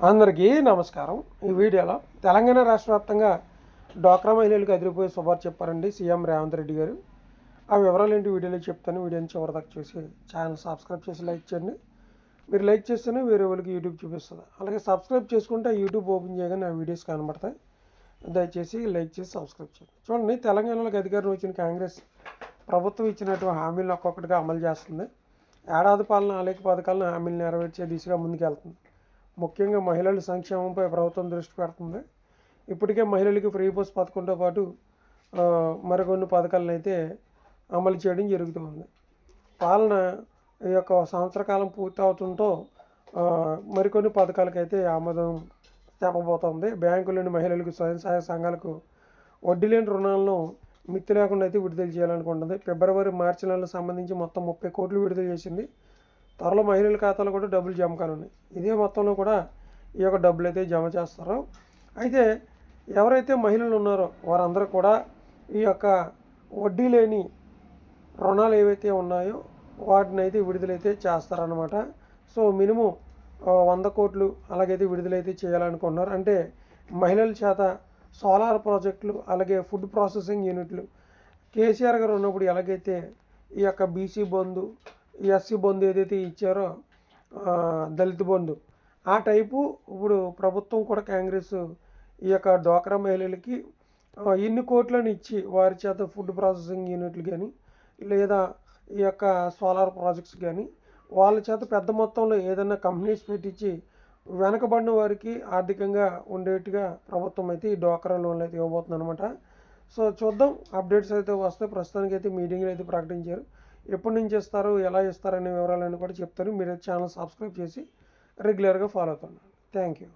అందరికీ నమస్కారం. ఈ వీడియోలో తెలంగాణ రాష్ట్ర వ్యాప్తంగా డ్వాక్రా మహిళలకు అదిరిపోయే శుభార్ చెప్పారండి సీఎం రేవంత్ రెడ్డి గారు. ఆ వివరాలు ఏంటి వీడియోలో చెప్తాను. వీడియోని చివరిదాకా చూసి ఛానల్ సబ్స్క్రైబ్ చేసి లైక్ చేయండి. మీరు లైక్ చేస్తేనే వేరే వాళ్ళకి యూట్యూబ్ చూపిస్తుంది. అలాగే సబ్స్క్రైబ్ చేసుకుంటే యూట్యూబ్ ఓపెన్ చేయగానే ఆ వీడియోస్ కనబడతాయి. దయచేసి లైక్ చేసి సబ్స్క్రైబ్ చేయండి. చూడండి తెలంగాణలోకి అధికారం వచ్చిన కాంగ్రెస్ ప్రభుత్వం ఇచ్చినటువంటి హామీలను ఒక్కొక్కటిగా అమలు చేస్తుంది. ఏడాది పాలన అనేక పథకాలను హామీలు నెరవేర్చే దిశగా ముందుకెళ్తుంది. ముఖ్యంగా మహిళల సంక్షేమంపై ప్రభుత్వం దృష్టి పెడుతుంది. ఇప్పటికే మహిళలకు ఫ్రీ బస్ పథకంతో పాటు మరికొన్ని పథకాలను అయితే అమలు చేయడం జరుగుతుంది. పాలన ఈ యొక్క సంవత్సర కాలం పూర్తి అవుతుంటో మరికొన్ని పథకాలకైతే ఆమోదం చెప్పబోతోంది బ్యాంకులోని మహిళలకు స్వయం సహాయ సంఘాలకు వడ్డీ లేని రుణాలను మిత్తి లేకుండా అయితే విడుదల చేయాలనుకుంటుంది. ఫిబ్రవరి మార్చి నెలకు సంబంధించి మొత్తం ముప్పై కోట్లు విడుదల చేసింది. త్వరలో మహిళల ఖాతాలో కూడా డబ్బులు జమ కానున్నాయి ఇదే మొత్తంలో కూడా ఈ యొక్క డబ్బులు అయితే జమ చేస్తారు. అయితే ఎవరైతే మహిళలు ఉన్నారో వారందరూ కూడా ఈ యొక్క వడ్డీ లేని రుణాలు ఏవైతే ఉన్నాయో వాటిని అయితే విడుదలైతే చేస్తారనమాట సో మినిమం వంద కోట్లు అలాగైతే విడుదలైతే చేయాలనుకున్నారు అంటే మహిళల చేత సోలార్ ప్రాజెక్టులు అలాగే ఫుడ్ ప్రాసెసింగ్ యూనిట్లు. కేసీఆర్ గారు ఉన్నప్పుడు ఎలాగైతే ఈ యొక్క బీసీ బంధు ఎస్సీ బంధు ఏదైతే ఇచ్చారో దళిత బంధు ఆ టైపు ఇప్పుడు ప్రభుత్వం కూడా కాంగ్రెస్ ఈ యొక్క డ్వాక్రా మహిళలకి ఇన్ని కోట్లను ఇచ్చి వారి చేత ఫుడ్ ప్రాసెసింగ్ యూనిట్లు కానీ లేదా ఈ యొక్క సోలార్ ప్రాజెక్ట్స్ కానీ వాళ్ళ చేత పెద్ద మొత్తంలో ఏదైనా కంపెనీస్ పెట్టించి వెనకబడిన వారికి ఆర్థికంగా ఉండేట్టుగా ప్రభుత్వం అయితే ఈ డ్వాక్రా లోన్లు అయితే ఇవ్వబోతుంది అనమాట సో చూద్దాం. అప్డేట్స్ అయితే వస్తే ప్రస్తుతానికి అయితే మీటింగ్లు అయితే ప్రకటించారు. ఎప్పటి నుంచి ఇస్తారు ఎలా ఇస్తారనే అనే వివరాలన్నీ కూడా చెప్తారు మీరు ఛానల్ సబ్స్క్రైబ్ చేసి రెగ్యులర్గా ఫాలో అవుతున్నాను థ్యాంక్ యూ.